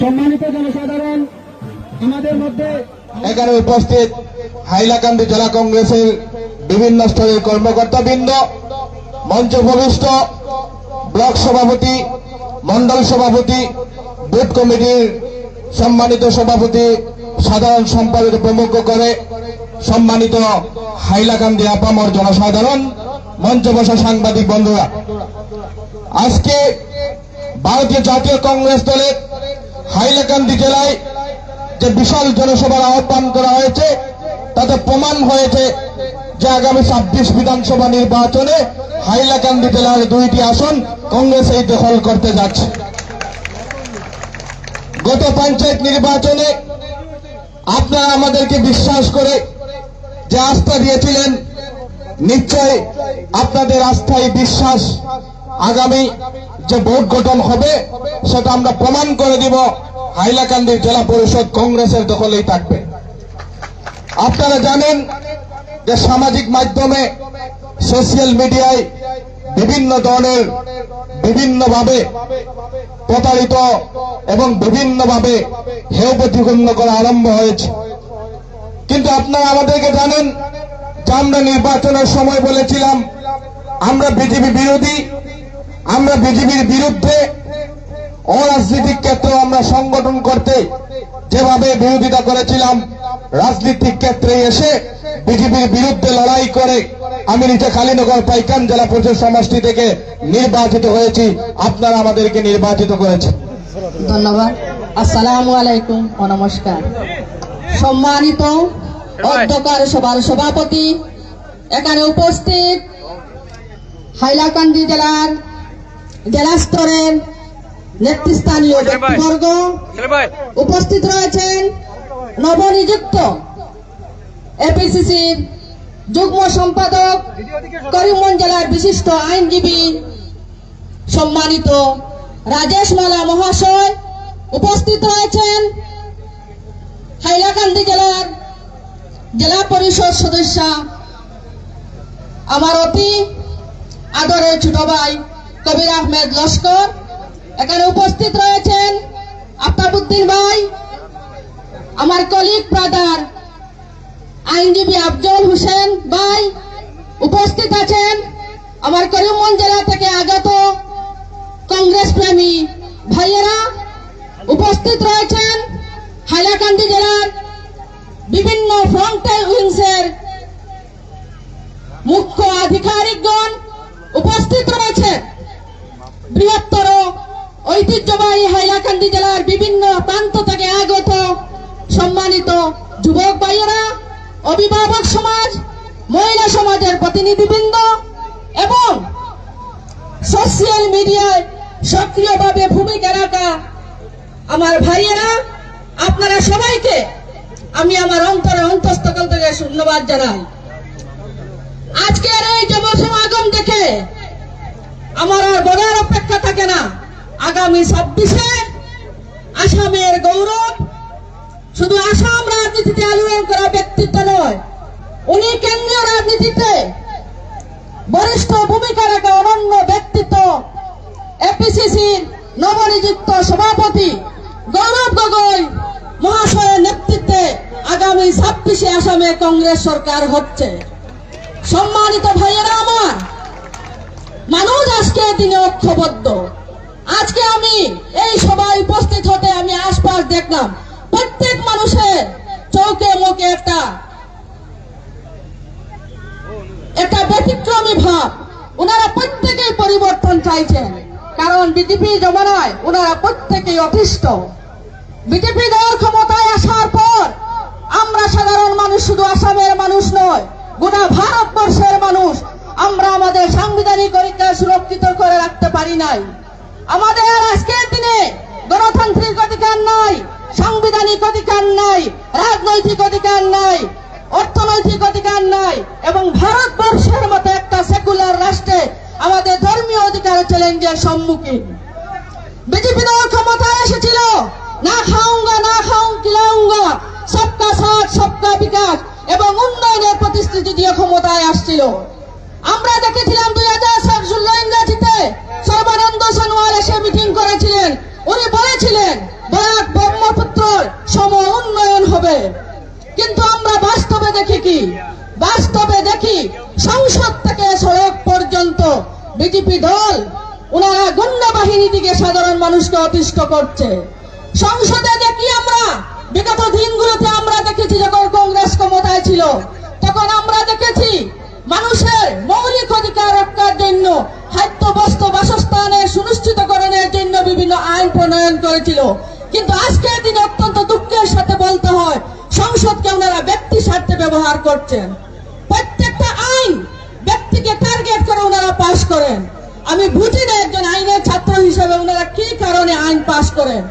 সম্মানিত জনসাধারণ, আমাদের মধ্যে এখানে উপস্থিত হাইলাকান্দি জেলা কংগ্রেসের বিভিন্ন স্তরের কর্মকর্তাবৃন্দ, মঞ্চ উপবিষ্ট ব্লক সভাপতি মন্ডল সভাপতি, বুথ কমিটির সম্মানিত সভাপতি, সাধারণ সম্পাদক প্রমুখ করে সম্মানিত হাইলাকান্দি আপামর জনসাধারণ, মঞ্চ বসা সাংবাদিক বন্ধুরা। আজকে ভারতীয় জাতীয় কংগ্রেস দলের হাইলাকান্দি জেলায় যে বিশাল জনসভার আহ্বান করা হয়েছে, তাতে প্রমাণ হয়েছে যে আগামী ছাব্বিশ বিধানসভা নির্বাচনে হাইলাকান্দি জেলার দুইটি আসন কংগ্রেস এই দখল করতে যাচ্ছে। গত পঞ্চায়েত নির্বাচনে আপনারা আমাদেরকে বিশ্বাস করে যে আস্থা দিয়েছিলেন, নিশ্চয় আপনাদের আস্থায় বিশ্বাস আগামী যে ভোট গঠন হবে, সেটা আমরা প্রমাণ করে দিব, হাইলাকান্দি জেলা পরিষদ কংগ্রেসের দখলেই থাকবে। আপনারা জানেন যে সামাজিক মাধ্যমে, সোশ্যাল মিডিয়ায় বিভিন্ন ধরনের, বিভিন্নভাবে প্রতারিত এবং বিভিন্নভাবে হেয় প্রতিপন্ন করা আরম্ভ হয়েছে। কিন্তু আপনারা আমাদেরকে জানেন যে আমরা নির্বাচনের সময় বলেছিলাম, আমরা বিজেপি বিরোধী আমরা বিজেপির বিরুদ্ধে অরাজনৈতিক ক্ষেত্রে আমরা সংগঠন করতে যেভাবে বিরোধিতা করেছিলাম, রাজনীতিক ক্ষেত্রে এসে বিজেপির বিরুদ্ধে লড়াই করে আমি নিজে কালীনগর পাইকান জেলা পরিষদ সমষ্টি থেকে নির্বাচিত হয়েছি। আপনারা আমাদেরকে নির্বাচিত করেছেন। ধন্যবাদ। আসসালামু আলাইকুম ও নমস্কার। সম্মানিত অধ্যকার সভার সভাপতি, এখানে উপস্থিত হাইলাকান্দি জেলার জেলা স্তরের নেতৃস্থানীয় ব্যক্তিবর্গ উপস্থিত রয়েছেন নবনিযুক্ত এপিসিসির যুগ্ম সম্পাদক করিমগঞ্জ জেলার বিশিষ্ট আইনজীবী সম্মানিত রাজেশ মালা মহাশয় উপস্থিত রয়েছেন। হাইলাকান্দি জেলার জেলা পরিষদ সদস্য আমার অতি আদরের ছোট ভাই কবির আহমেদ লস্কর। এখানে উপস্থিত রয়েছেন আফতাবুদ্দিন ভাই, আমার কলিগ ব্রাদার আইনজীবী আফজল হোসেন ভাই। উপস্থিত আছেন আমার করিমগঞ্জ জেলা থেকে আগত কংগ্রেস প্রেমী ভাইয়েরা। উপস্থিত রয়েছেন হাইলাকান্দি জেলার বিভিন্ন ফ্রন্টাল উইংসের মুখ্য আধিকারিকগণ। উপস্থিত রয়েছে বৃহত্তর, ঐতিহ্যবাহী হাইলাকান্দি জেলার বিভিন্ন প্রান্ত থেকে আগত, সম্মানিত যুবক ভাইয়েরা, অভিভাবক সমাজ, মহিলা সমাজের প্রতিনিধিবৃন্দ এবং সোশ্যাল মিডিয়ায় সক্রিয়ভাবে ভূমিকা রাখা আমার ভাইয়েরা, আপনারা সবাইকে আমি আমার অন্তরে অন্তস্থকল থেকে ধন্যবাদ জানাই। আজকের এই যুব সমাগম দেখে আমার আর বলার অপেক্ষা থাকে না। আগামী ছাব্বিশে আসামের গৌরব শুধু আসাম রাজনীতিতে আলোড়ন করা ব্যক্তিত্ব নয়, উনি কেন্দ্রীয় রাজনীতিতে বরিষ্ঠ ভূমিকা রাখা অনন্য ব্যক্তিত্ব এপিসিসির নবনিযুক্ত সভাপতি গৌরব গগৈ মহাশয়ের নেতৃত্বে আগামী ছাব্বিশে আসামে কংগ্রেস সরকার হচ্ছে। সম্মানিত ভাইয়েরা আমার মানুষ আজকে দিনে ঐক্যবদ্ধ। আজকে আমি এই সভায় উপস্থিত হতে আমি আশপাশ দেখলাম, প্রত্যেক মানুষের চৌকে মুখে একটা একটা ব্যতিক্রমী ভাব। ওনারা প্রত্যেকেই পরিবর্তন চাইছেন, কারণ বিজেপি জমানায় ওনারা প্রত্যেকেই অতিষ্ঠ। বিজেপি দল ক্ষমতায় আসার পর আমরা সাধারণ মানুষ শুধু আসামের মানুষ নয়, গোটা ভারতবর্ষের মানুষ আমরা আমাদের সাংবিধানিক অধিকার সুরক্ষিত করে রাখতে পারি নাই। আমাদের আজকের দিনে গণতান্ত্রিক অধিকার নাই, সাংবিধানিক অধিকার নাই, রাজনৈতিক অধিকার নাই, অর্থনৈতিক অধিকার নাই এবং ভারতবর্ষের মতো একটা সেকুলার রাষ্ট্রে আমাদের ধর্মীয় অধিকার চ্যালেঞ্জের সম্মুখীন। বিজেপি দল ক্ষমতায় এসেছিল। না খাউঙ্গা না খাউং খিলাউঙ্গা সবকা সাথ, সবকা বিকাশ এবং উন্নয়নের প্রতিশ্রুতি দিয়ে ক্ষমতায় আসছিল। আমরা দেখেছিলাম দুই হাজার ষোলো ইংরাজিতে সর্বানন্দ সোনোয়াল এসে মিটিং করেছিলেন। উনি বলেছিলেন বরাক দেশের সম উন্নয়ন হবে। কিন্তু আমরা বাস্তবে দেখি কি? বাস্তবে দেখি সংসদ থেকে সড়ক পর্যন্ত বিজেপি দল ওনারা গুন্ডা বাহিনী দিকে সাধারণ মানুষকে অতিষ্ঠ করছে। সংসদে দেখি আমরা, বিগত দিনগুলোতে আমরা দেখেছি যখন কংগ্রেস ক্ষমতায় ছিল, তখন আমরা দেখেছি মানুষের জন্য খাদ্য বস্ত্র বাসস্থানের সুনিশ্চিতকরণের জন্য বিভিন্ন আইন প্রণয়ন করেছিল। কিন্তু আজকের দিনে অত্যন্ত দুঃখের সাথে বলতে হয়, সংসদকে ওনারা ব্যক্তি স্বার্থে ব্যবহার করছেন। প্রত্যেকটা আইন ব্যক্তিকে টার্গেট করে ওনারা পাশ করেন। আমি বুঝি না একজন আইনের ছাত্র হিসেবে ওনারা কি কারণে আইন পাশ করেন।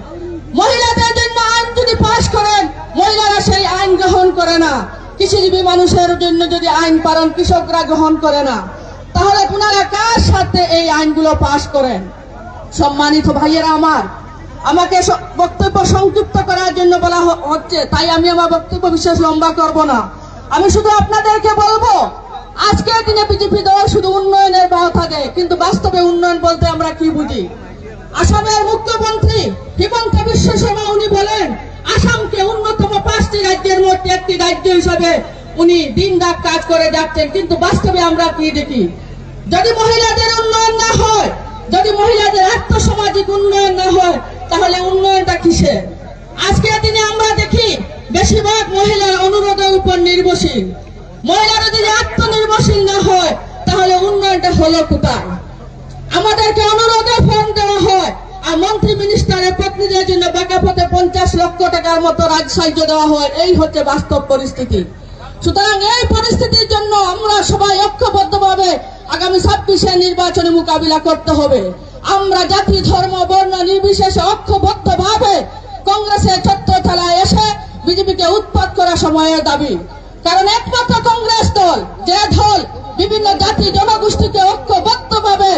মহিলাদের জন্য আইন যদি পাশ করেন, মহিলারা সেই আইন গ্রহণ করে না। কৃষিজীবী মানুষের জন্য যদি আইন পালন কৃষকরা গ্রহণ করে না। তাহলে ওনারা কার সাথে এই আইনগুলো পাশ করেন? সম্মানিত ভাইয়েরা আমার, আমাকে বক্তব্য সংযুক্ত করার জন্য বলা হচ্ছে, তাই আমি আমার বক্তব্য বিশেষ লম্বা করব না। আমি শুধু আপনাদেরকে বলব, আজকের দিনে বিজেপি দল শুধু উন্নয়নের বাহতা দেয় কিন্তু বাস্তবে উন্নয়ন বলতে আমরা কি বুঝি? আসামের মুখ্যমন্ত্রী হিমন্ত বিশ্ব শর্মা উনি বলেন, আসামকে অন্যতম পাঁচটি রাজ্যের মধ্যে একটি রাজ্য হিসাবে উনি দিন রাত কাজ করে যাচ্ছেন, কিন্তু বাস্তবে আমরা কি দেখি? যদি মহিলাদের উন্নয়ন না হয়, যদি মহিলাদের আত্মসামাজিক উন্নয়ন না হয়, তাহলে উন্নয়নটা কিসের? আজকের দিনে আমরা দেখি বেশিরভাগ মহিলার অনুরোধের উপর নির্ভরশীল। মহিলারা যদি আত্মনির্ভরশীল না হয়, তাহলে উন্নয়নটা হলো কোথায়? আমাদেরকে অনুরোধে ফোন দেওয়া হয় আর মন্ত্রী মিনিস্টারের পত্নীদের জন্য বেকাপথে পঞ্চাশ লক্ষ টাকার মতো রাজ্য সাহায্য দেওয়া হয়। এই হচ্ছে বাস্তব পরিস্থিতি। সুতরাং এই পরিস্থিতির জন্য আমরা সবাই ঐক্যবদ্ধভাবে আগামী ছাব্বিশে নির্বাচনে মোকাবিলা করতে হবে। আমরা জাতি, ধর্ম, বর্ণ, নির্বিশেষে ঐক্যবদ্ধভাবে কংগ্রেসের ছত্র থালায় এসে বিজেপিকে উৎপাত করা সময়ের দাবি। কারণ একমাত্র কংগ্রেস দল, যে দল বিভিন্ন জাতি জনগোষ্ঠীকে ঐক্যবদ্ধভাবে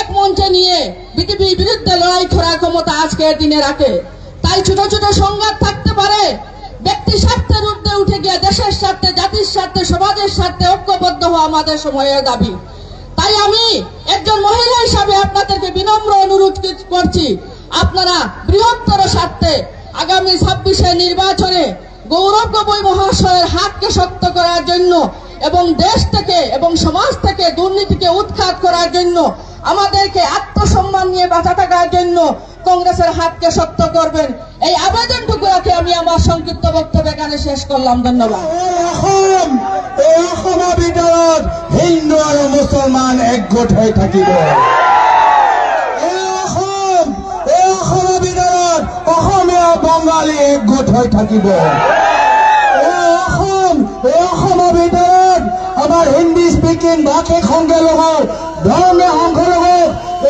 এক মঞ্চে নিয়ে বিজেপির বিরুদ্ধে লড়াই করার ক্ষমতা আজকের দিনে রাখে। তাই ছোট ছোট সংঘাত থাকতে পারে। ব্যক্তি স্বার্থের ঊর্ধ্বে উঠে গিয়ে দেশের স্বার্থে, জাতির স্বার্থে, সমাজের স্বার্থে ঐক্যবদ্ধ হওয়া আমাদের সময়ের দাবি। তাই আমি একজন মহিলা হিসাবে আপনাদেরকে বিনম্র অনুরোধ করছি। আপনারা বৃহত্তর স্বার্থে আগামী ছাব্বিশে নির্বাচনে গৌরব গগৈ মহাশয়ের হাতকে শক্ত করার জন্য এবং দেশ থেকে এবং সমাজ থেকে দুর্নীতিকে উৎখাত করার জন্য আমাদেরকে আত্মসম্মান নিয়ে বাঁচা থাকার জন্য কংগ্রেসের হাতকে শক্ত করবেন। এই আবেদনটুকু রাখে আমি আমার সংক্ষিপ্ত বক্তব্য এখানে শেষ করলাম। ধন্যবাদ। অসমৰ ভিতৰত হিন্দু আৰু মুছলমান একগোট হৈ থাকিব। অসম এই অসমৰ ভিতৰত অসমীয়া বঙালী একগোট হৈ থাকিব। অসম এই অসমৰ ভিতৰত আমাৰ হিন্দী স্পিকিং ভাষিক সংখ্যালঘু ধৰ্মীয় সংখ্যালঘু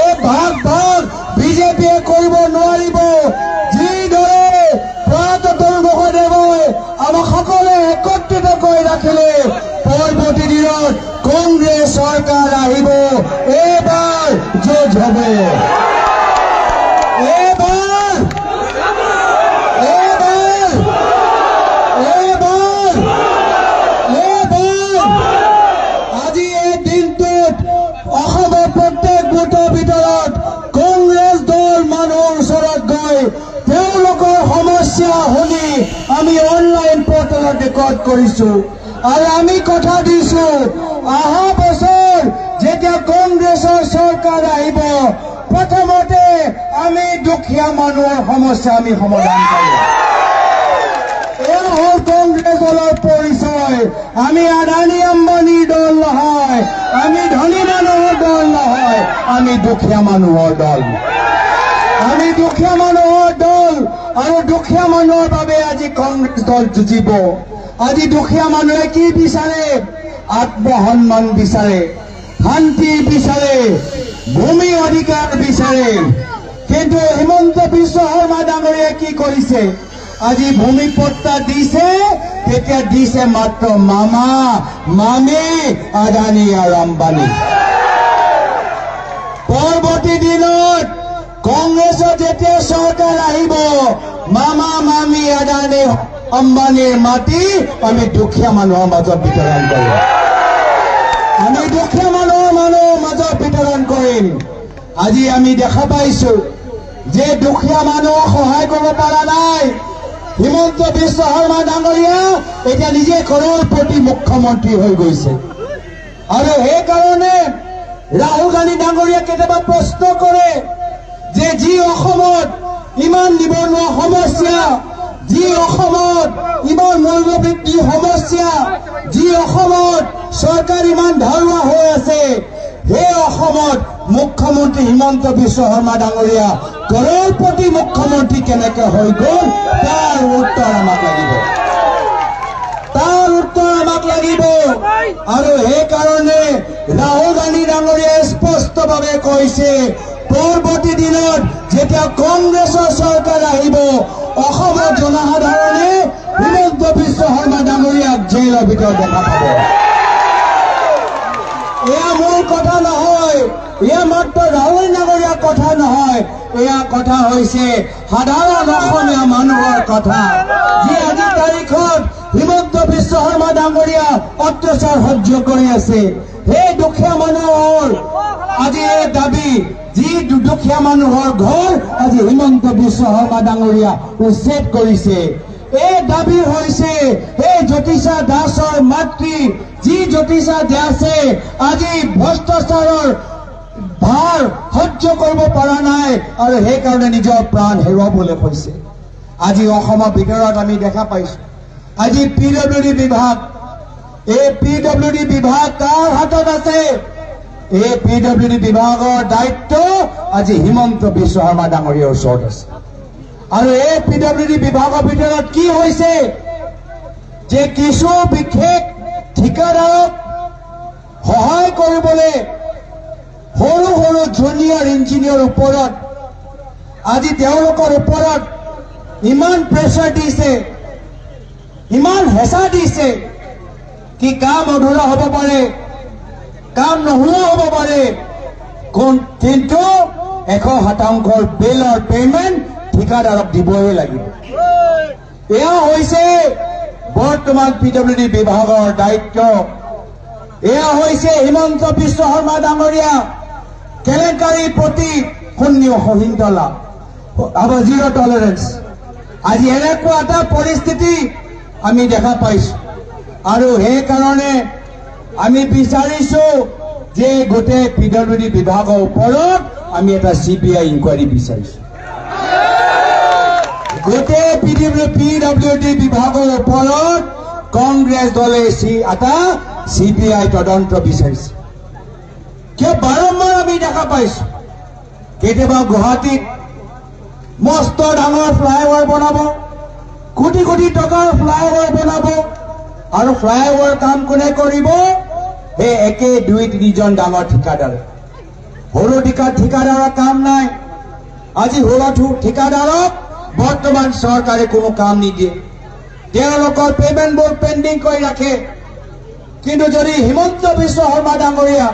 এই ভাগ ভাগ বিজেপিয়ে কৰিব নোৱাৰিব। যিদৰে প্ৰয়াত তৰুণ তৰুণগদেৱই আমাক সকলোৱে একত্ৰিত কৰি ৰাখিলে পৰৱৰ্তী দিনত কংগ্ৰেছ চৰকাৰ আহিব। এইবাৰ যুঁজ হ'ব। আজি দিনটোত প্ৰত্যেক ভিতৰত কংগ্ৰেছ দল মানুহৰ ওচৰত তেওঁলোকৰ সমস্যা শুনি আমি অনলাইন পৰ্টেলত ৰেকৰ্ড কৰিছো। আৰু আমি কথা দিছো। অহা বছৰ যেতিয়া কংগ্ৰেছৰ চৰকাৰ আহিব প্ৰথমতে আমি দুখীয়া মানুহৰ সমস্যা আমি সমাধান কৰিম এয়া হ'ল কংগ্ৰেছ দলৰ পৰিচয়। আমি আদানী আম্বানীৰ দল নহয় আমি ধনী মানুহৰ দল নহয় আমি দুখীয়া মানুহৰ দল। আমি দুখীয়া মানুহৰ দল আৰু দুখীয়া মানুহৰ বাবে আজি কংগ্ৰেছ দল যুঁজিব। আজি দুখীয়া মানুহে কি বিচাৰে? আত্মসন্মান বিচাৰে, শান্তি বিচাৰে, ভূমি অধিকাৰ বিচাৰে। কিন্তু হিমন্ত বিশ্ব শৰ্মা ডাঙৰীয়াই কি কৰিছে? আজি ভূমি পট্টা দিছে, তেতিয়া দিছে মাত্ৰ মামা, মামী, আদানী আৰু আম্বানী। পৰৱৰ্তী দিনত কংগ্ৰেছৰ যেতিয়া চৰকাৰ আহিব, মামা, মামী, আদানী আম্বানীৰ মাটি আমি দুখীয়া মানুহৰ মাজত বিতৰণ কৰিম। আমি দুখীয়া মানুহৰ মানুহৰ মাজত বিতৰণ কৰিম। আজি আমি দেখা পাইছো যে দুখীয়া মানুহক সহায় কৰিব পৰা নাই। হিমন্ত বিশ্ব শৰ্মা ডাঙৰীয়া এতিয়া নিজে কৰোড়পতি মুখ্যমন্ত্ৰী হৈ গৈছে। আৰু সেইকাৰণে ৰাহুল গান্ধী ডাঙৰীয়া কেতিয়াবা প্ৰশ্ন কৰে যে যি অসমত ইমান নিবনুৱা সমস্যা যি অসমত, ইমান সমস্যা। যি অসমত, চৰকাৰ ইমান ধাৰুৱা হৈ আছে। সেই অসমত, মুখ্যমন্ত্ৰী হিমন্ত বিশ্ব শৰ্মা ডাঙৰীয়া কৰোড়পতি মুখ্যমন্ত্ৰী কেনেকে হৈ গ'ল, তাৰ উত্তৰ আমাক লাগিব। তাৰ উত্তৰ আমাক লাগিব। আৰু সেইকাৰণে ৰাহুল গান্ধী ডাঙৰীয়াই স্পষ্টভাৱে কৈছে, পৰৱৰ্তী দিনত যেতিয়া কংগ্ৰেছৰ চৰকাৰ আহিব অসমৰ জনসাধাৰণে হিমন্ত বিশ্ব শৰ্মা ডাঙৰীয়াক জেইলৰ ভিতৰত দেখা পাব। এয়া মোৰ কথা নহয় এয়া মাত্ৰ ৰাহুল ডাঙৰীয়াৰ কথা নহয় এয়া কথা হৈছে সাধাৰণ অসমীয়া মানুহৰ কথা। যি আজি তাৰিখত হিমন্ত বিশ্ব শৰ্মা ডাঙৰীয়া অত্যাচাৰ সহ্য কৰি আছে সেই দুখীয়া মানুহৰ আজি এই দাবী যি দু- দুখীয়া মানুহৰ ঘৰ আজি হিমন্ত বিশ্ব শৰ্মা ডাঙৰীয়া উচ্ছেদ কৰিছে। এই দাবী হৈছে এই জ্যোতিষা দাসৰ মাতৃ যি জ্যোতিষা দাসে আজি ভ্ৰষ্টাচাৰৰ ভাৰ সহ্য কৰিব পৰা নাই আৰু সেইকাৰণে নিজৰ প্ৰাণ হেৰুৱাবলৈ কৈছে। আজি অসমৰ ভিতৰত আমি দেখা পাইছো আজি পি ডব্লিউ ডি বিভাগ এই পি ডব্লিউ ডি বিভাগ কাৰ হাতত আছে? এই পি ডব্লিউ ডি বিভাগৰ দায়িত্ব আজি হিমন্ত বিশ্ব শৰ্মা ডাঙৰীয়াৰ ওচৰত আছে। আৰু এই পি ডব্লিউ ডি বিভাগৰ ভিতৰত কি হৈছে? যে কিছু বিশেষ ঠিকাদাৰক সহায় কৰিবলৈ সৰু সৰু জুনিয়ৰ ইঞ্জিনিয়াৰ ওপৰত আজি তেওঁলোকৰ ওপৰত ইমান প্ৰেছাৰ দিছে ইমান হেঁচা দিছে কি কাম অধুৰা হ'ব পাৰে? কাম নোহোৱা হ'ব পাৰে। কোন- কিন্তু এশ শতাংশৰ বিলৰ পেমেণ্ট ঠিকাদাৰক দিবই লাগিব। এয়া হৈছে বৰ্তমান পি ডব্লিউ ডি বিভাগৰ দায়িত্ব। এয়া হৈছে হিমন্ত বিশ্ব শৰ্মা ডাঙৰীয়া। কেলেংকাৰীৰ প্ৰতি শূন্য আমাৰ জিৰ' টলাৰেঞ্চ আজি এনেকুৱা এটা পৰিস্থিতি আমি দেখা পাইছো। আৰু সেইকাৰণে আমি বিচাৰিছো যে গোটেই পি ডব্লিউ ডি বিভাগৰ ওপৰত আমি এটা চি বি আই ইনকুৱাৰী বিচাৰিছো। গোটেই P W P W D বিভাগৰ ওপৰত কংগ্ৰেছ দলে চি এটা চি বি আই তদন্ত বিচাৰিছে। কিয় বাৰম্বাৰ আমি দেখা পাইছো? কেতিয়াবা গুৱাহাটীত মস্ত ডাঙৰ ফ্লাইঅভাৰ বনাব কোটি কোটি টকাৰ ফ্লাইঅভাৰ বনাব আৰু ফ্লাইঅভাৰ কাম কোনে কৰিব? সেই একে দুই তিনিজন ডাঙৰ ঠিকাদাৰে। সৰু ঠিকা ঠিকাদাৰৰ কাম নাই। আজি সৰু ঠিকাদাৰক বৰ্তমান চৰকাৰে কোনো কাম নিদিয়ে। তেওঁলোকৰ পেমেণ্টবোৰ পেণ্ডিং কৰি ৰাখে। কিন্তু যদি হিমন্ত বিশ্ব শৰ্মা ডাঙৰীয়া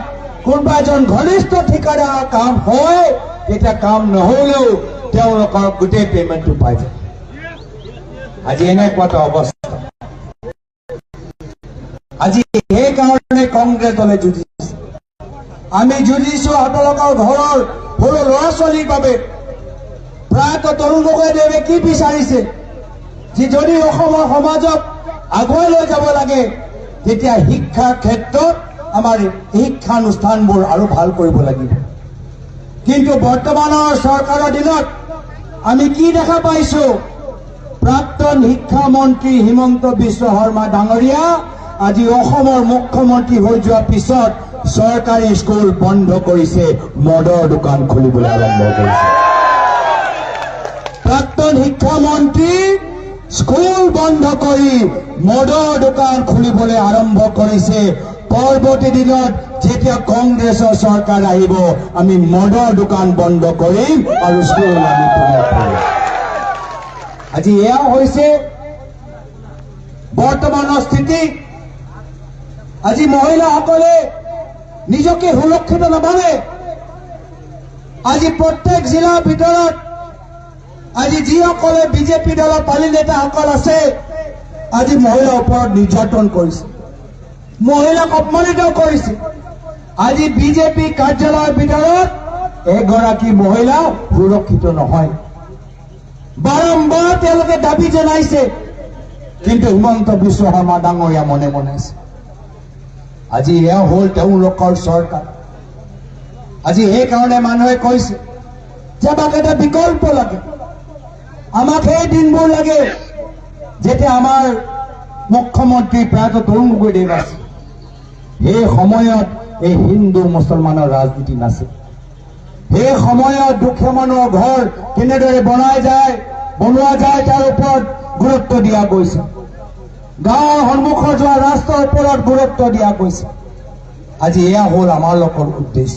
কোনোবা এজন ঘনিষ্ঠ ঠিকাদাৰৰ কাম হয় তেতিয়া কাম নহলেও তেওঁলোকৰ গোটেই পেমেণ্টটো পাই যায়। আজি এনেকুৱা এটা অৱস্থা। আজি সেইকাৰণে কংগ্ৰেছ দলে যুঁজিছে আমি যুঁজিছো আপোনালোকৰ ঘৰৰ সৰু ল'ৰা ছোৱালীৰ বাবে। প্ৰায়তঃ তৰুণ গগৈদেৱে কি বিচাৰিছে? যে যদি অসমৰ সমাজক আগুৱাই লৈ যাব লাগে তেতিয়া শিক্ষাৰ ক্ষেত্ৰত আমাৰ শিক্ষানুষ্ঠানবোৰ আৰু ভাল কৰিব লাগিব। কিন্তু বৰ্তমানৰ চৰকাৰৰ দিনত আমি কি দেখা পাইছো? প্ৰাক্তন শিক্ষামন্ত্ৰী হিমন্ত বিশ্ব শৰ্মা ডাঙৰীয়া আজি অসমৰ মুখ্যমন্ত্ৰী হৈ যোৱাৰ পিছত চৰকাৰী স্কুল বন্ধ কৰিছে মদৰ দোকান খুলিবলৈ আৰম্ভ কৰিছে। প্ৰাক্তন শিক্ষামন্ত্ৰী স্কুল বন্ধ কৰি মদৰ দোকান খুলিবলৈ আৰম্ভ কৰিছে। পৰৱৰ্তী দিনত যেতিয়া কংগ্ৰেছৰ চৰকাৰ আহিব আমি মদৰ দোকান বন্ধ কৰিম আৰু স্কুল আমি আজি এয়া হৈছে বৰ্তমানৰ স্থিতি। আজি মহিলাসকলে নিজকে সুৰক্ষিত নাভাবে। আজি প্ৰত্যেক জিলাৰ ভিতৰত আজি যিসকলে বিজেপি দলৰ পালি নেতাসকল আছে আজি মহিলাৰ ওপৰত নিৰ্যাতন কৰিছে। মহিলাক অপমানিত কৰিছে। আজি বিজেপি কাৰ্যালয়ৰ ভিতৰত এগৰাকী মহিলা সুৰক্ষিত নহয়। বাৰম্বাৰ তেওঁলোকে দাবী জনাইছে কিন্তু হিমন্ত বিশ্ব শৰ্মা ডাঙৰীয়া মনে মনে আছে। আজি এয়া হ'ল তেওঁলোকৰ চৰকাৰ। আজি সেইকাৰণে মানুহে কৈছে যে আমাক এটা বিকল্প লাগে। আমাক সেই দিনবোৰ লাগে যেতিয়া আমাৰ মুখ্যমন্ত্ৰী প্ৰয়াত তৰুণ গগৈদেৱ আছে। সেই সময়ত এই হিন্দু মুছলমানৰ ৰাজনীতি নাছিল। সেই সময়ত দুখীয়া মানুহৰ ঘৰ কেনেদৰে বনাই যায় বনোৱা যায় তাৰ ওপৰত গুৰুত্ব দিয়া গৈছে। গাঁৱৰ সন্মুখত যোৱা ৰাস্তাৰ ওপৰত গুৰুত্ব দিয়া গৈছে। আজি এয়া হ'ল আমাৰ লোকৰ উদ্দেশ্য।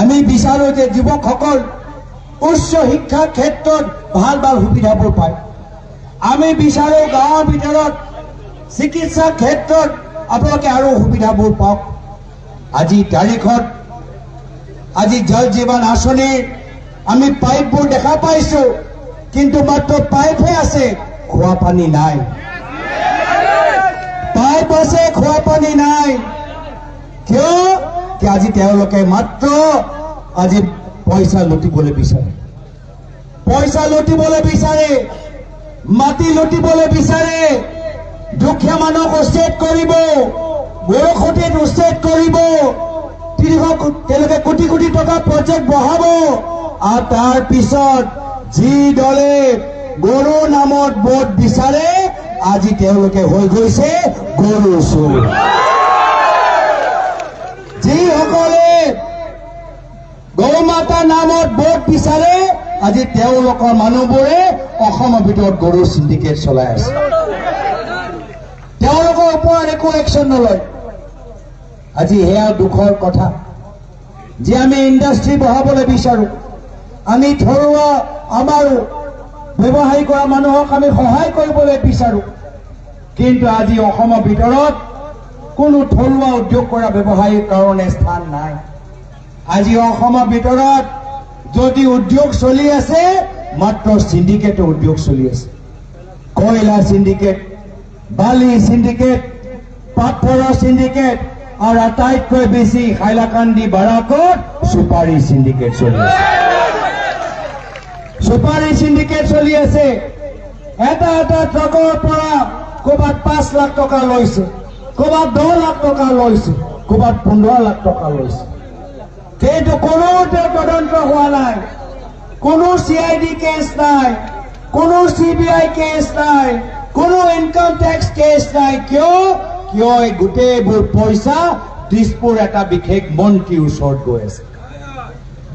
আমি বিচাৰো যে যুৱকসকল উচ্চ শিক্ষাৰ ক্ষেত্ৰত ভাল ভাল সুবিধাবোৰ পায়। আমি বিচাৰো গাঁৱৰ ভিতৰত চিকিৎসা ক্ষেত্ৰত আপোনালোকে আৰু সুবিধাবোৰ পাওক। আজি তাৰিখত আজি জল জীৱন আঁচনিৰ আমি পাইপবোৰ দেখা পাইছো কিন্তু মাত্ৰ পাইপহে আছে খোৱা পানী নাই। পাইপ আছে খোৱা পানী নাই। কিয়? কি আজি তেওঁলোকে মাত্ৰ আজি পইচা লুটিবলৈ বিচাৰে। পইচা লুটিবলৈ বিচাৰে। মাটি লুটিবলৈ বিচাৰে। দুখীয়া মানুহক উচ্ছেদ কৰিব। বৰষুণিত উচ্ছেদ কৰিব। তিনিশ তেওঁলোকে কোটি কোটি টকা প্ৰজেক্ট বহাব আৰু তাৰ পিছত যি দলে গৰু নামত ভোট বিচাৰে আজি তেওঁলোকে হৈ গৈছে গৰু চোৰ। যিসকলে গৌ মাতা নামত ভোট বিচাৰে আজি তেওঁলোকৰ মানুহবোৰে অসমৰ ভিতৰত গৰু চিণ্ডিকেট চলাই আছে। তেওঁলোকৰ ওপৰত একো একশ্যন নলয়। আজি সেয়া দুখৰ কথা। যে আমি ইণ্ডাষ্ট্ৰী বঢ়াবলৈ বিচাৰো আমি থলুৱা আমাৰ ব্যৱসায় কৰা মানুহক আমি সহায় কৰিবলৈ বিচাৰো। কিন্তু আজি অসমৰ ভিতৰত কোনো থলুৱা উদ্যোগ কৰা ব্যৱসায়ীৰ কাৰণে স্থান নাই। আজি অসমৰ ভিতৰত যদি উদ্যোগ চলি আছে মাত্ৰ চিণ্ডিকেটৰ উদ্যোগ চলি আছে। কয়লা চিণ্ডিকেট বালি চিণ্ডিকেট পাথৰৰ চিণ্ডিকেট আৰু আটাইতকৈ বেছি হাইলাকান্দি বাৰাকত চুপাৰী চিণ্ডিকেট চলি আছে। চুপাৰী চিণ্ডিকেট চলি আছে। এটা এটা ট্ৰাকৰ পৰা ক'ৰবাত পাঁচ লাখ টকা লৈছে ক'ৰবাত দহ লাখ টকা লৈছে ক'ৰবাত পোন্ধৰ লাখ টকা লৈছে। কিন্তু কোনো তদন্ত হোৱা নাই কোনো চি আই ডি কেছ নাই কোনো চি বি আই কেছ নাই কোনো ইনকাম টেক্স কেছ নাই কিয়? কিয় এই গোটেইবোৰ পইচা দিছপুৰ এটা বিশেষ মন্ত্ৰীৰ ওচৰত গৈ আছে।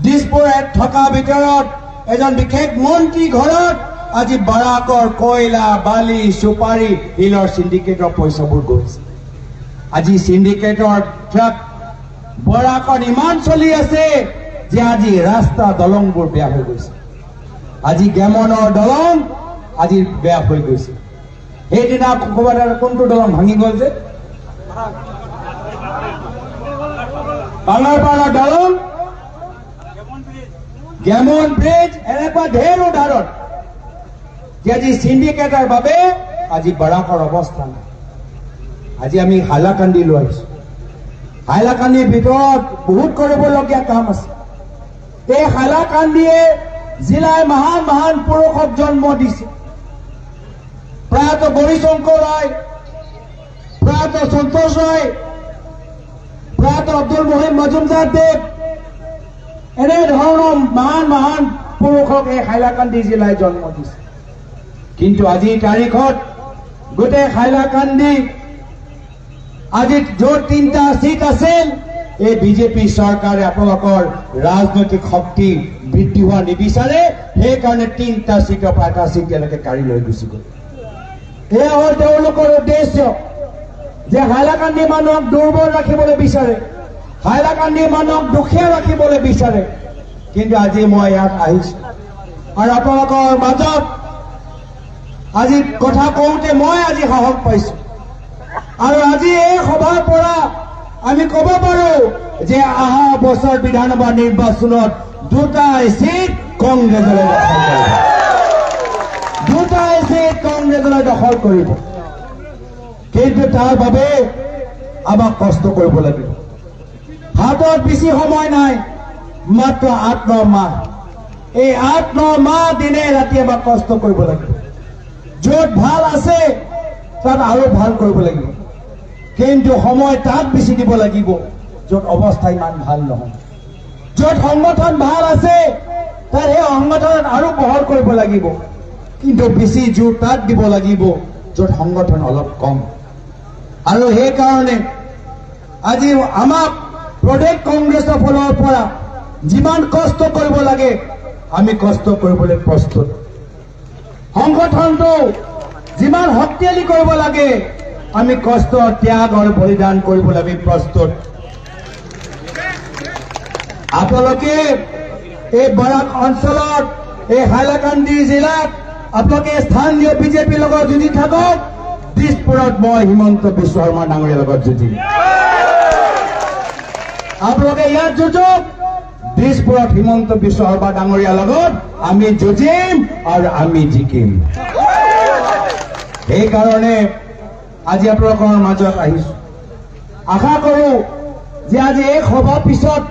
দিছপুৰত থকা ভিতৰত এজন বিশেষ মন্ত্ৰী ঘৰত আজি বাৰাকৰ কয়লা বালি চুপাৰী শিলৰ চিণ্ডিকেটৰ পইচাবোৰ গৈছে। আজি চিণ্ডিকেটৰ ট্ৰাক বৰাকত ইমান চলি আছে যে আজি ৰাস্তা দলংবোৰ বেয়া হৈ গৈছে। আজি গেমনৰ দলং আজি বেয়া হৈ গৈছে। সেইদিনা ক'ৰবাত কোনটো দলং ভাঙি গ'ল যে? বাঙাৰপাৰা দলং গেমন ব্ৰিজ এনেকুৱা ঢেৰ উদাহৰণ যে আজি চিণ্ডিকেটৰ বাবে আজি বৰাকৰ অৱস্থা নাই আজি আমি হাইলাকান্দি লৈ আহিছো হাইলাকান্দিৰ ভিতৰত বহুত কৰিবলগীয়া কাম আছে। এই হাইলাকান্দিয়ে জিলাই মহান মহান পুৰুষক জন্ম দিছে। প্ৰয়াত গৌৰীশংকৰ ৰায় প্ৰয়াত সন্তোষ ৰায় প্ৰয়াত অব্দুল মহিম মজুমদাৰ দেৱ এনেধৰণৰ মহান মহান পুৰুষক এই হাইলাকান্দি জিলাই জন্ম দিছে। কিন্তু আজিৰ তাৰিখত গোটেই হাইলাকান্দি আজি য'ত তিনিটা চিট আছিল এই বিজেপি চৰকাৰে আপোনালোকৰ ৰাজনৈতিক শক্তি বৃদ্ধি হোৱা নিবিচাৰে সেইকাৰণে তিনিটা চিটৰ পৰা এটা চিট তেওঁলোকে কাঢ়ি লৈ গুচি গ'ল। এয়া হ'ল তেওঁলোকৰ উদ্দেশ্য যে হাইলাকান্দি মানুহক দুৰ্বল ৰাখিবলৈ বিচাৰে। হাইলাকান্দি মানুহক দুখীয়া ৰাখিবলৈ বিচাৰে। কিন্তু আজি মই ইয়াত আহিছো। আৰু আপোনালোকৰ মাজত আজি কথা কওঁতে মই আজি সাহস পাইছো। আৰু আজি এই সভাৰ পৰা আমি ক'ব পাৰো যে অহা বছৰ বিধানসভা নিৰ্বাচনত দুটা চিট কংগ্ৰেছলৈ দখল কৰিব। দুটা চিট কংগ্ৰেছলৈ দখল কৰিব। কিন্তু তাৰ বাবে আমাক কষ্ট কৰিব লাগিব হাতত বেছি সময় নাই মাত্ৰ আঠ ন মাহ এই আঠ ন মাহ দিনে ৰাতি আমাক কষ্ট কৰিব লাগিব য'ত ভাল আছে তাত আৰু ভাল কৰিব লাগিব। কিন্তু সময় তাত বেছি দিব লাগিব য'ত অৱস্থা ইমান ভাল নহয়। য'ত সংগঠন ভাল আছে তাত সেই সংগঠনত আৰু বহল কৰিব লাগিব। কিন্তু বেছি জোৰ তাত দিব লাগিব য'ত সংগঠন অলপ কম। আৰু সেইকাৰণে আজি আমাক প্ৰদেশ কংগ্ৰেছৰ ফালৰ পৰা যিমান কষ্ট কৰিব লাগে আমি কষ্ট কৰিবলৈ প্ৰস্তুত। সংগঠনটো যিমান শক্তিশালী কৰিব লাগে আমি কষ্ট ত্যাগ আৰু বলিদান কৰিবলৈ আমি প্ৰস্তুত। আপোনালোকে এই বৰাক অঞ্চলত এই হাইলাকান্দি জিলাত আপোনালোকে স্থানীয় বিজেপিৰ লগত যুঁজি থাকক। দিছপুৰত মই হিমন্ত বিশ্ব শৰ্মা ডাঙৰীয়াৰ লগত যুঁজিম আপোনালোকে ইয়াত যুঁজক। দিছপুৰত হিমন্ত বিশ্ব শৰ্মা ডাঙৰীয়াৰ লগত আমি যুঁজিম আৰু আমি জিকিম। সেইকাৰণে আজি আপোনালোকৰ মাজত আহিছো। আশা কৰো যে আজি এই সভাৰ পিছত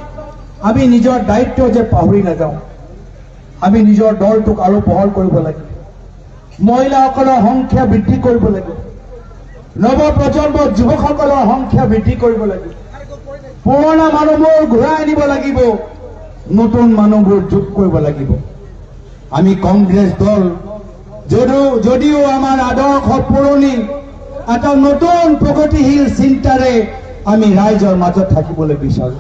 আমি নিজৰ দায়িত্ব যে পাহৰি নাযাওঁ। আমি নিজৰ দলটোক আৰু বহল লাগিব। মহিলাসকলৰ সংখ্যা বৃদ্ধি কৰিব লাগিব। নৱ প্ৰজন্মৰ যুৱকসকলৰ সংখ্যা বৃদ্ধি কৰিব লাগিব। পুৰণা মানুহবোৰ ঘূৰাই আনিব লাগিব। নতুন মানুহবোৰ যোগ কৰিব লাগিব। আমি কংগ্ৰেছ দল যদিও যদিও আমাৰ আদৰ্শ পুৰণি এটা নতুন প্ৰগতিশীল চিন্তাৰে আমি ৰাইজৰ মাজত থাকিবলৈ বিচাৰো।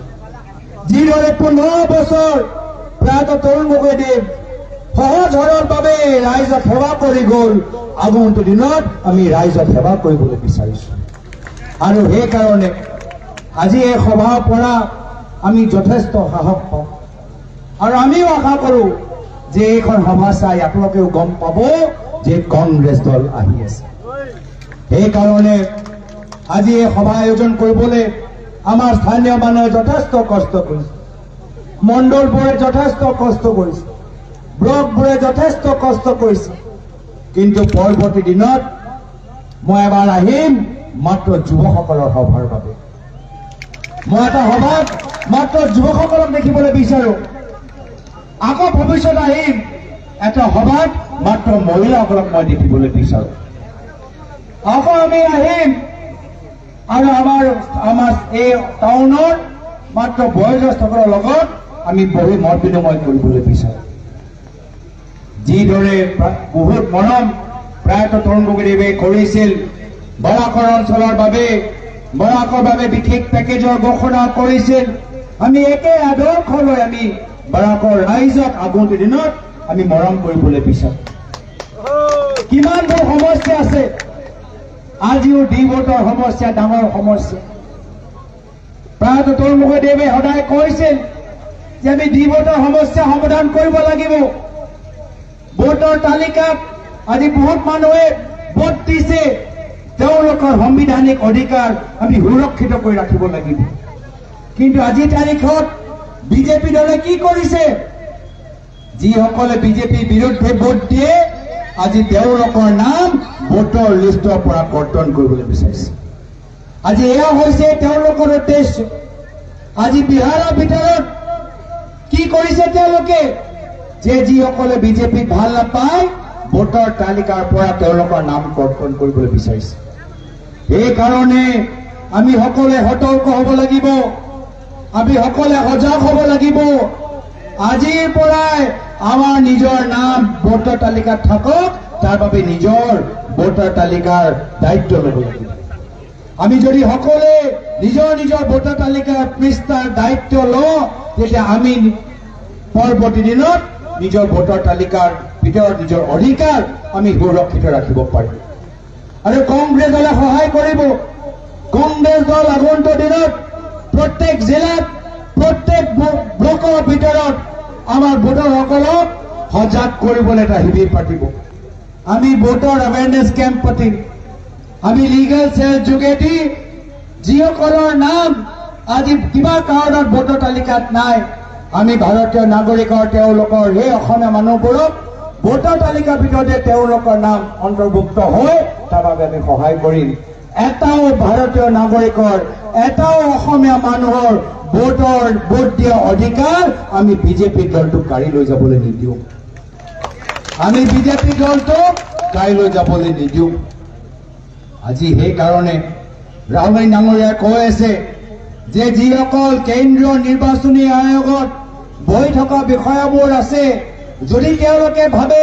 যিদৰে পোন্ধৰ বছৰ প্ৰায়তঃ তৰুণ গগৈদেৱ সহজ সৰল বাবে ৰাইজক সেৱা কৰি গ'ল আগন্তুক দিনত আমি ৰাইজক সেৱা কৰিবলৈ বিচাৰিছো। আৰু সেইকাৰণে আজি এই সভাৰ পৰা আমি যথেষ্ট সাহস পাওঁ। আৰু আমিও আশা কৰো যে এইখন সভা চাই আপোনালোকেও গম পাব যে কংগ্ৰেছ দল আহি আছে। সেইকাৰণে আজি এই সভা আয়োজন কৰিবলৈ আমাৰ স্থানীয় মানুহে যথেষ্ট কষ্ট কৰিছে। মণ্ডলবোৰে যথেষ্ট কষ্ট কৰিছে। ব্লকবোৰে যথেষ্ট কষ্ট কৰিছে। কিন্তু পৰৱৰ্তী দিনত মই এবাৰ আহিম মাত্ৰ যুৱকসকলৰ সভাৰ বাবে। মই এটা সভাত মাত্ৰ যুৱকসকলক দেখিবলৈ বিচাৰো। আকৌ ভৱিষ্যত আহিম। এটা সভাত মাত্ৰ মহিলাসকলক মই দেখিবলৈ বিচাৰো। আকৌ আমি আহিম। আৰু আমাৰ আমাৰ এই টাউনৰ মাত্ৰ বয়োজ্যেষ্ঠসকলৰ লগত আমি বহি মত বিনিময় কৰিবলৈ বিচাৰো। যিদৰে বহুত মৰম প্ৰায়তঃ তৰুণ গগৈদেৱে কৰিছিল বৰাকৰ অঞ্চলৰ বাবে বৰাকৰ বাবে বিশেষ পেকেজৰ ঘোষণা কৰিছিল। আমি একে আদৰ্শ লৈ আমি বৰাকৰ ৰাইজক আগন্তুক দিনত আমি মৰম কৰিবলৈ বিচাৰো। কিমানবোৰ সমস্যা আছে? আজিও ডি ভোটৰ সমস্যা ডাঙৰ সমস্যা। প্ৰায়তঃ তৰুণ গগৈদেৱে সদায় কৈছিল যে আমি ডি ভোটৰ সমস্যা সমাধান কৰিব লাগিব। ভোটৰ তালিকাত আজি বহুত মানুহে ভোট দিছে। তেওঁলোকৰ সাংবিধানিক অধিকাৰ আমি সুৰক্ষিত কৰি ৰাখিব লাগিব। কিন্তু আজিৰ তাৰিখত বিজেপি দলে কি কৰিছে? যিসকলে বিজেপিৰ বিৰুদ্ধে ভোট দিয়ে আজি তেওঁলোকৰ নাম ভোটৰ লিষ্টৰ পৰা কৰ্তন কৰিবলৈ বিচাৰিছে। আজি এয়া হৈছে তেওঁলোকৰ উদ্দেশ্য। আজি বিহাৰৰ ভিতৰত কি কৰিছে তেওঁলোকে? যে যিসকলে বিজেপিক ভাল নাপায় ভোটৰ তালিকাৰ পৰা তেওঁলোকৰ নাম কৰ্তন কৰিবলৈ বিচাৰিছে। সেইকাৰণে আমি সকলোৱে সতৰ্ক হ'ব লাগিব। আমি সকলোৱে সজাগ হ'ব লাগিব। আজিৰ পৰাই আমাৰ নিজৰ নাম ভোটৰ তালিকাত থাকক তাৰ বাবে নিজৰ ভোটাৰ তালিকাৰ দায়িত্ব ল'ব লাগিব। আমি যদি সকলোৱে নিজৰ নিজৰ ভোটাৰ তালিকাৰ পৃষ্ঠাৰ দায়িত্ব লওঁ তেতিয়া আমি পৰৱৰ্তী দিনত নিজৰ ভোটাৰ তালিকাৰ ভিতৰত নিজৰ অধিকাৰ আমি সুৰক্ষিত ৰাখিব পাৰিম। আৰু কংগ্ৰেছ দলে সহায় কৰিব কংগ্ৰেছ দল আগন্তুক দিনত প্ৰত্যেক জিলাত প্ৰত্যেক ব্ল- ব্লকৰ ভিতৰত আমাৰ ভোটাৰসকলক সজাগ কৰিবলৈ এটা শিবিৰ পাতিব। আমি ভোটাৰ এৱেৰনেছ কেম্প পাতিম। আমি লিগেল চেল যোগেদি যিসকলৰ নাম আজি কিবা কাৰণত ভোটাৰ তালিকাত নাই আমি ভাৰতীয় নাগৰিকৰ তেওঁলোকৰ সেই অসমীয়া মানুহবোৰক তালিকাৰ ভিতৰতে তেওঁলোকৰ নাম অন্তৰ্ভুক্ত হৈ তাৰ বাবে আমি সহায় কৰিম। এটাও ভাৰতীয় নাগৰিকৰ এটাও অসমীয়া মানুহৰ ভোটৰ ভোট দিয়া অধিকাৰ আমি বিজেপি দলটোক কাঢ়ি লৈ যাবলৈ নিদিওঁ। আমি বিজেপি দলটোক লৈ যাবলৈ নিদিওঁ। আজি সেইকাৰণে ৰাহুল ডাঙৰীয়াই কৈ আছে যে যিসকল কেন্দ্ৰীয় নিৰ্বাচনী আয়োগত বহি থকা বিষয়াবোৰ আছে যদি তেওঁলোকে ভাবে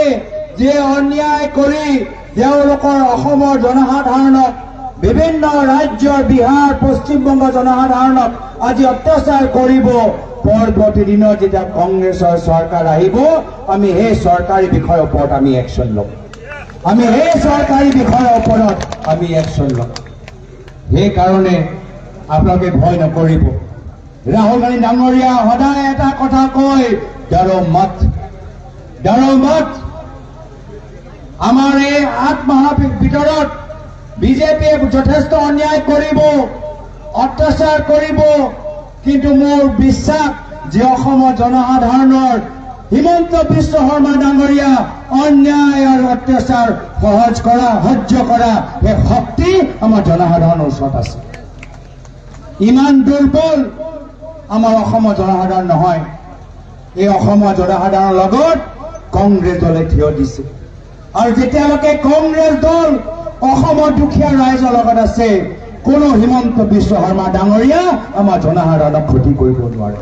যে অন্যায় কৰি তেওঁলোকৰ অসমৰ জনসাধাৰণক বিভিন্ন ৰাজ্যৰ বিহাৰ পশ্চিমবংগৰ জনসাধাৰণক আজি অত্যাচাৰ কৰিব পৰৱৰ্তী দিনত যেতিয়া কংগ্ৰেছৰ চৰকাৰ আহিব আমি সেই চৰকাৰী বিষয়ৰ ওপৰত আমি একশ্যন ল'ম। আমি সেই চৰকাৰী বিষয়ৰ ওপৰত আমি একশ্যন ল'ম। সেইকাৰণে আপোনালোকে ভয় নকৰিব। ৰাহুল গান্ধী ডাঙৰীয়া সদায় এটা কথা কয় ডাৰো মত ডাৰো মত আমাৰ এই মাহৰ ভিতৰত বিজেপিয়ে যথেষ্ট অন্যায় কৰিব অত্যাচাৰ কৰিব কিন্তু মোৰ বিশ্বাস যে অসমৰ জনসাধাৰণৰ হিমন্ত বিশ্ব শৰ্মা ডাঙৰীয়া অন্যায় আৰু অত্যাচাৰ সহজ কৰা সহ্য কৰা সেই শক্তি আমাৰ জনসাধাৰণৰ ওচৰত আছে। ইমান দুৰ্বল আমাৰ অসমৰ জনসাধাৰণ নহয়। এই অসমৰ জনসাধাৰণৰ লগত কংগ্ৰেছ দলে থিয় দিছে। আৰু যেতিয়ালৈকে কংগ্ৰেছ দল অসমৰ দুখীয়া ৰাইজৰ লগত আছে কোনো হিমন্ত বিশ্ব শৰ্মা ডাঙৰীয়া আমাৰ জনসাধাৰণক ক্ষতি কৰিব নোৱাৰে।